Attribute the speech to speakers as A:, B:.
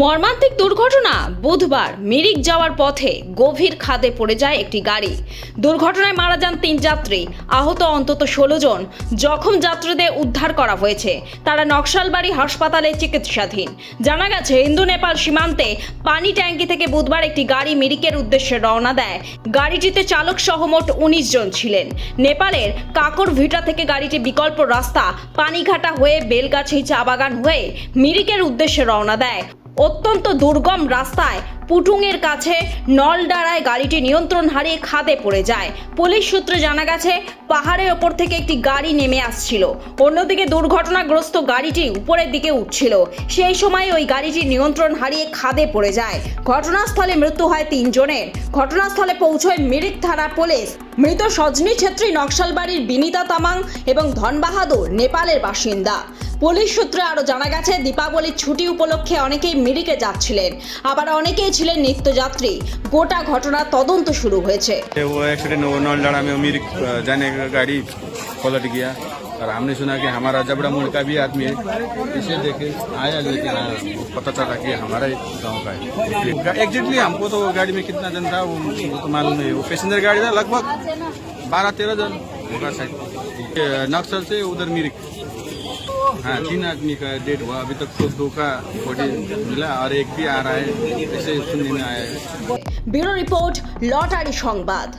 A: মর্মান্তিক দুর্ঘটনা। বুধবার মিরিক যাওয়ার পথে গভীর খাদে পড়ে যায় একটি গাড়ি। দুর্ঘটনায় মারা যান তিন যাত্রী। আহত অন্তত ষোলো জন। জখম যাত্রীদের উদ্ধার করা হয়েছে। তারা নকশালবাড়ি হাসপাতালে চিকিৎসাধীন। জানা গেছে ইন্দো নেপাল সীমান্তে পানি ট্যাঙ্কি থেকে বুধবার একটি গাড়ি মিরিকের উদ্দেশ্যে রওনা দেয়। গাড়িটিতে চালক সহ মোট উনিশ জন ছিলেন। নেপালের কাকর ভিটা থেকে গাড়িটি বিকল্প রাস্তা পানিঘাটা হয়ে বেলগাছি চা বাগান হয়ে মিরিকের উদ্দেশ্যে রওনা দেয়। অত্যন্ত দুর্গম রাস্তায় পুটুংয়ের কাছে নলডাড়ায় গাড়িটি নিয়ন্ত্রণ হারিয়ে খাদে পড়ে যায়। পুলিশ সূত্রে জানা গেছে, পাহাড়ের ওপর থেকে একটি গাড়ি নেমে আসছিল। অন্যদিকে দুর্ঘটনাগ্রস্ত গাড়িটি উপরের দিকে উঠছিল। সেই সময় ওই গাড়িটি নিয়ন্ত্রণ হারিয়ে খাদে পড়ে যায়। ঘটনাস্থলে মৃত্যু হয় তিনজনের। ঘটনাস্থলে পৌঁছয় মিরিক থানা পুলিশ। মৃত সজনী ছেত্রী নকশালবাড়ির বিনিতা তামাং এবং ধনবাহাদুর, নেপালের বাসিন্দা। পুলিশ সূত্রে আরও জানা গেছে দীপাবলির ছুটি উপলক্ষে অনেকেই মিরিকে যাচ্ছিলেন আবার অনেকেই ছিলেন নিত্যযাত্রী গোটা ঘটনার তদন্ত শুরু হয়েছে
B: वो एक्सीडेंट वो नलडाड़ा में अमीर अ, जाने का गाड़ी पलट गया और हमने सुना कि हमारा जबड़ा मुड़ का भी आदमी है इसे देखे आया लेकिन हाँ, वो पता चला कि हमारा ही गाँव का है एग्जैक्टली हमको तो वो गाड़ी में कितना जन था वो, वो तो मालूम नहीं वो पैसेंजर गाड़ी था लगभग बारह तेरह जन होगा शायद ये नक्सल से उधर मिरिक हाँ तीन आदमी का डेट हुआ अभी तक तो दो का बॉडी मिला और एक भी आ रहा है ऐसे सुनने में आया है
A: ব্যুরো রিপোর্ট লটারি সংবাদ